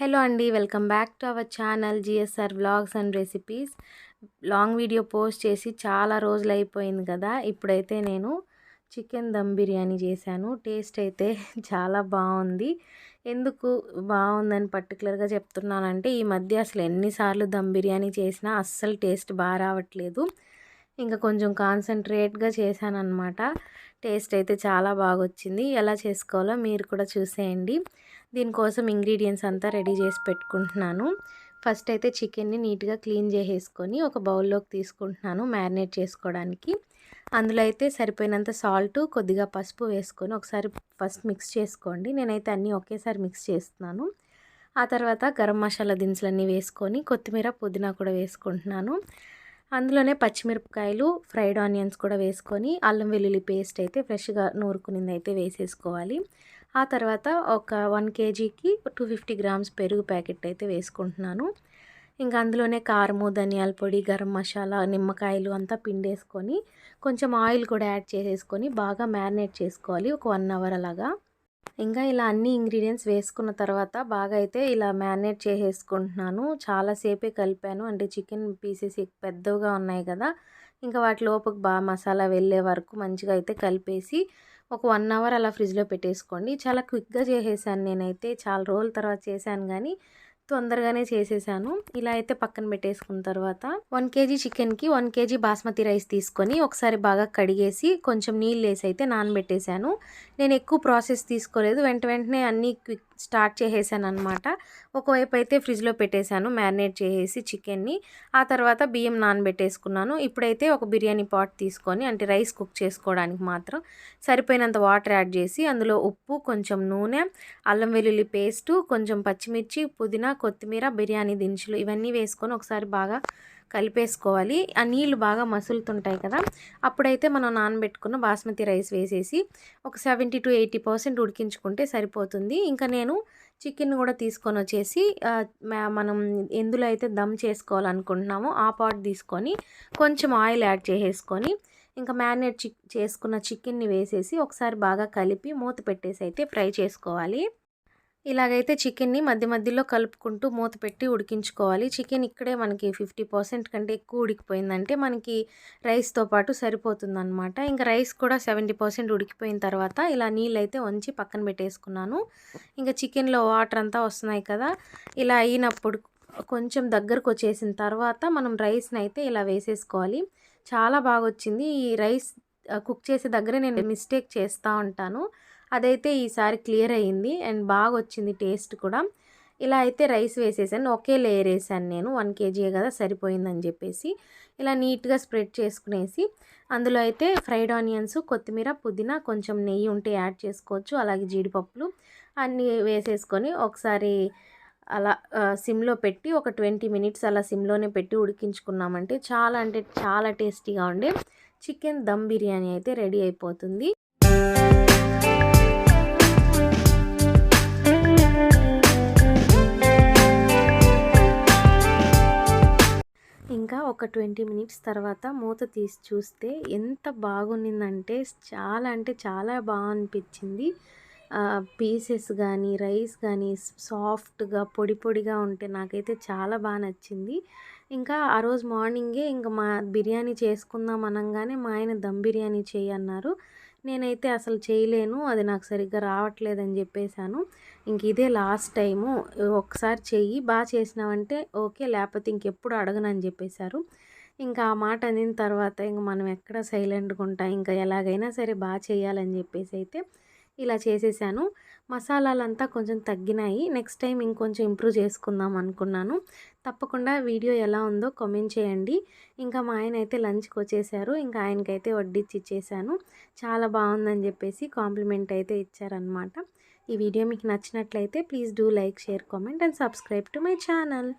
Hello అండి welcome back to our channel GSR vlogs and recipes. Long video post చేసి చాలా రోజులు అయిపోయింది కదా ఇప్పుడైతే నేను చికెన్ దమ్ బిర్యానీ చేశాను. టేస్ట్ అయితే చాలా బాగుంది. ఎందుకు బాగుందని పర్టికులర్గా చెప్తున్నానంటే ఈ మధ్య అసలు ఎన్నిసార్లు దమ్ బిర్యానీ చేసినా అస్సలు టేస్ట్ బాగా రావట్లేదు. ఇంకా కొంచెం కాన్సన్ట్రేట్గా చేశాను టేస్ట్ అయితే చాలా బాగా వచ్చింది ఎలా చేసుకోవాలో మీరు కూడా చూసేయండి. దీనికోసం ఇంగ్రీడియంట్స్ అంతా రెడీ చేసి పెట్టుకుంటున్నాను. ఫస్ట్ అయితే చికెన్ని నీట్గా క్లీన్ చేసేసుకొని ఒక బౌల్లోకి తీసుకుంటున్నాను మ్యారినేట్ చేసుకోవడానికి. అందులో అయితే సరిపోయినంత సాల్ట్ కొద్దిగా పసుపు వేసుకొని ఒకసారి ఫస్ట్ మిక్స్ చేసుకోండి. నేనైతే అన్నీ ఒకేసారి మిక్స్ చేస్తున్నాను. ఆ తర్వాత గరం మసాలా దినుసులన్నీ వేసుకొని కొత్తిమీర పుదీనా కూడా వేసుకుంటున్నాను. అందులోనే పచ్చిమిరపకాయలు ఫ్రైడ్ ఆనియన్స్ కూడా వేసుకొని అల్లం వెల్లుల్లి పేస్ట్ అయితే ఫ్రెష్గా నూరుకునింది అయితే వేసేసుకోవాలి. ఆ తర్వాత ఒక వన్ కేజీకి టూ ఫిఫ్టీ గ్రామ్స్ పెరుగు ప్యాకెట్ అయితే వేసుకుంటున్నాను. ఇంకా అందులోనే కారము ధనియాల పొడి గరం మసాలా నిమ్మకాయలు అంతా పిండేసుకొని కొంచెం ఆయిల్ కూడా యాడ్ చేసేసుకొని బాగా మ్యారినేట్ చేసుకోవాలి ఒక వన్ అవర్ అలాగా. ఇంకా ఇలా అన్ని ఇంగ్రీడియంట్స్ వేసుకున్న తర్వాత బాగా అయితే ఇలా మ్యారినేట్ చేసేసుకుంటున్నాను. చాలాసేపే కలిపాను. అంటే చికెన్ పీసెస్ పెద్దవిగా ఉన్నాయి కదా. ఇంకా వాటి లోపలికి బాగా మసాలా వెళ్ళే వరకు మంచిగా అయితే కలిపేసి ఒక వన్ అవర్ అలా ఫ్రిడ్జ్లో పెట్టేసుకోండి. చాలా క్విక్గా చేసేసాను నేనైతే. చాలా రోజుల తర్వాత చేశాను కానీ తొందరగానే చేసేసాను. ఇలా అయితే పక్కన పెట్టేసుకున్న తర్వాత వన్ కేజీ చికెన్కి వన్ కేజీ బాస్మతి రైస్ తీసుకొని ఒకసారి బాగా కడిగేసి కొంచెం నీళ్ళు వేసి అయితే నానబెట్టేశాను నేను ఎక్కువ ప్రాసెస్ తీసుకోలేదు. వెంట వెంటనే అన్నీ క్విక్ స్టార్ట్ చేసేసాను అనమాట ఒకవైపు అయితే ఫ్రిడ్జ్లో పెట్టేశాను మ్యారినేట్ చేసేసి చికెన్ని. ఆ తర్వాత బియ్యం నానబెట్టేసుకున్నాను. ఇప్పుడైతే ఒక బిర్యానీ పాట్ తీసుకొని అంటే రైస్ కుక్ చేసుకోవడానికి మాత్రం సరిపోయినంత వాటర్ యాడ్ చేసి అందులో ఉప్పు కొంచెం నూనె అల్లం వెల్లుల్లి పేస్టు కొంచెం పచ్చిమిర్చి పుదీనా కొత్తిమీర బిర్యానీ దినుసులు ఇవన్నీ వేసుకొని ఒకసారి బాగా కలిపేసుకోవాలి. ఆ నీళ్ళు బాగా మసులుతుంటాయి కదా. అప్పుడైతే మనం నానబెట్టుకున్న బాస్మతి రైస్ వేసేసి ఒక సెవెంటీ టు ఎయిటీ పర్సెంట్ ఉడికించుకుంటే సరిపోతుంది. ఇంకా నేను చికెన్ కూడా తీసుకొని వచ్చేసి మనం ఎందులో అయితే దమ్ చేసుకోవాలనుకుంటున్నామో ఆ పాట్ తీసుకొని కొంచెం ఆయిల్ యాడ్ చేసేసుకొని ఇంకా మ్యారినేట్ చిక్ చేసుకున్న చికెన్ని వేసేసి ఒకసారి బాగా కలిపి మూత పెట్టేసి అయితే ఫ్రై చేసుకోవాలి. ఇలాగైతే చికెన్ని మధ్య మధ్యలో కలుపుకుంటూ మూత పెట్టి ఉడికించుకోవాలి. చికెన్ ఇక్కడే మనకి ఫిఫ్టీ పర్సెంట్ కంటే ఎక్కువ ఉడికిపోయిందంటే మనకి రైస్తో పాటు సరిపోతుందనమాట ఇంకా రైస్ కూడా సెవెంటీ పర్సెంట్ ఉడికిపోయిన తర్వాత ఇలా నీళ్ళు అయితే వంచి పక్కన పెట్టేసుకున్నాను. ఇంకా చికెన్లో వాటర్ అంతా వస్తున్నాయి కదా ఇలా అయినప్పుడు కొంచెం దగ్గరకు వచ్చేసిన తర్వాత మనం రైస్ని అయితే ఇలా వేసేసుకోవాలి. చాలా బాగా వచ్చింది ఈ రైస్ కుక్ చేసే దగ్గరే నేను మిస్టేక్ చేస్తూ ఉంటాను. అదైతే ఈసారి క్లియర్ అయ్యింది అండ్ బాగా వచ్చింది టేస్ట్ కూడా. ఇలా అయితే రైస్ వేసేసాను. ఒకే లేయర్ వేసాను నేను. వన్ కేజీ కదా సరిపోయిందని చెప్పేసి ఇలా నీట్గా స్ప్రెడ్ చేసుకునేసి అందులో అయితే ఫ్రైడ్ ఆనియన్స్ కొత్తిమీర పుదీనా కొంచెం నెయ్యి ఉంటే యాడ్ చేసుకోవచ్చు. అలాగే జీడిపప్పులు అన్నీ వేసేసుకొని ఒకసారి అలా సిమ్లో పెట్టి ఒక ట్వంటీ మినిట్స్ అలా సిమ్లోనే పెట్టి ఉడికించుకున్నామంటే చాలా అంటే చాలా టేస్టీగా ఉండే చికెన్ దమ్ బిర్యానీ అయితే రెడీ అయిపోతుంది. ఇంకా ఒక ట్వంటీ మినిట్స్ తర్వాత మూత తీసి చూస్తే ఎంత బాగుండిందంటే చాలా అంటే చాలా బాగా అనిపించింది పీసెస్ కానీ రైస్ కానీ సాఫ్ట్గా పొడి పొడిగా ఉంటే నాకైతే చాలా బాగా నచ్చింది. ఇంకా ఆ రోజు మార్నింగే ఇంకా మా బిర్యానీ చేసుకుందాం అనగానే మా ఆయన దమ్ బిర్యానీ చేయన్నారు. నేనైతే అసలు చేయలేను అది నాకు సరిగ్గా రావట్లేదని చెప్పేశాను. ఇంక ఇదే లాస్ట్ టైము. ఒకసారి చెయ్యి బాగా చేసినావంటే ఓకే లేకపోతే ఇంకెప్పుడు అడగనని చెప్పేశారు. ఇంకా ఆ మాట అందిన తర్వాత ఇంక మనం ఎక్కడ సైలెంట్గా ఉంటాం ఇంకా ఎలాగైనా సరే బాగా చేయాలని చెప్పేసి అయితే ఇలా చేసేసాను. మసాలాలంతా కొంచెం తగ్గినాయి. నెక్స్ట్ టైం ఇంకొంచెం ఇంప్రూవ్ చేసుకుందాం అనుకున్నాను. తప్పకుండా వీడియో ఎలా ఉందో కామెంట్ చేయండి. ఇంకా మా ఆయన అయితే లంచ్కి వచ్చేసారు. ఇంకా ఆయనకైతే వడ్డిచ్చి ఇచ్చేసాను. చాలా బాగుందని చెప్పేసి కాంప్లిమెంట్ అయితే ఇచ్చారనమాట ఈ వీడియో మీకు నచ్చినట్లయితే please do like share comment and subscribe to my channel.